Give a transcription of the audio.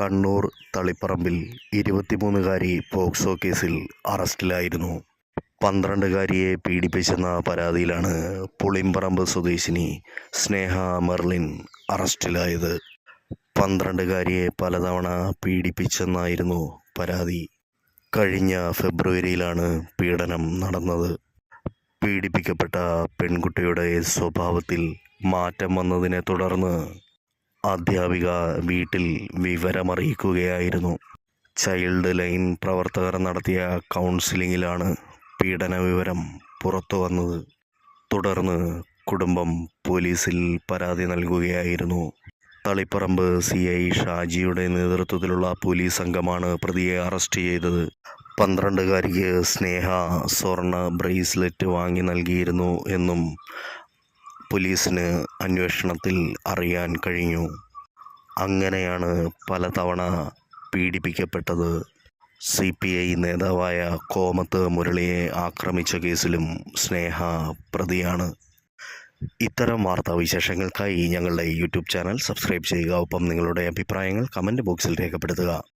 Kannur തളിപ്പറമ്പിൽ ഇരുപത്തിമൂന്നുകാരി POCSO കേസിൽ അറസ്റ്റിലായിരുന്നു. പന്ത്രണ്ടുകാരിയെ പീഡിപ്പിച്ചെന്ന പരാതിയിലാണ് പുളിമ്പറമ്പ് സ്വദേശിനി സ്നേഹ മെർലിൻ അറസ്റ്റിലായത്. പന്ത്രണ്ടുകാരിയെ പലതവണ പീഡിപ്പിച്ചെന്നായിരുന്നു പരാതി. കഴിഞ്ഞ ഫെബ്രുവരിയിലാണ് പീഡനം നടന്നത്. പീഡിപ്പിക്കപ്പെട്ട പെൺകുട്ടിയുടെ സ്വഭാവത്തിൽ മാറ്റം വന്നതിനെ തുടർന്ന് അധ്യാപിക വീട്ടിൽ വിവരമറിയിക്കുകയായിരുന്നു. ചൈൽഡ് ലൈൻ പ്രവർത്തകർ നടത്തിയ കൗൺസിലിങ്ങിലാണ് പീഡന വിവരം പുറത്തു വന്നത്. തുടർന്ന് കുടുംബം പോലീസിൽ പരാതി നൽകുകയായിരുന്നു. തളിപ്പറമ്പ് സി ഐ ഷാജിയുടെ നേതൃത്വത്തിലുള്ള പോലീസ് സംഘമാണ് പ്രതിയെ അറസ്റ്റ് ചെയ്തത്. പന്ത്രണ്ടുകാരിക്ക് സ്നേഹ സ്വർണ ബ്രേസ്ലെറ്റ് വാങ്ങി നൽകിയിരുന്നു എന്നും പോലീസിന് അന്വേഷണത്തിൽ അറിയാൻ കഴിഞ്ഞു. അങ്ങനെയാണ് പലതവണ പീഡിപ്പിക്കപ്പെട്ടത്. സി പി ഐ നേതാവായ കോമത്ത് മുരളിയെ ആക്രമിച്ച കേസിലും സ്നേഹ പ്രതിയാണ്. ഇത്തരം വാർത്താ വിശേഷങ്ങൾക്കായി ഞങ്ങളുടെ യൂട്യൂബ് ചാനൽ സബ്സ്ക്രൈബ് ചെയ്യുക. ഒപ്പം നിങ്ങളുടെ അഭിപ്രായങ്ങൾ കമന്റ് ബോക്സിൽ രേഖപ്പെടുത്തുക.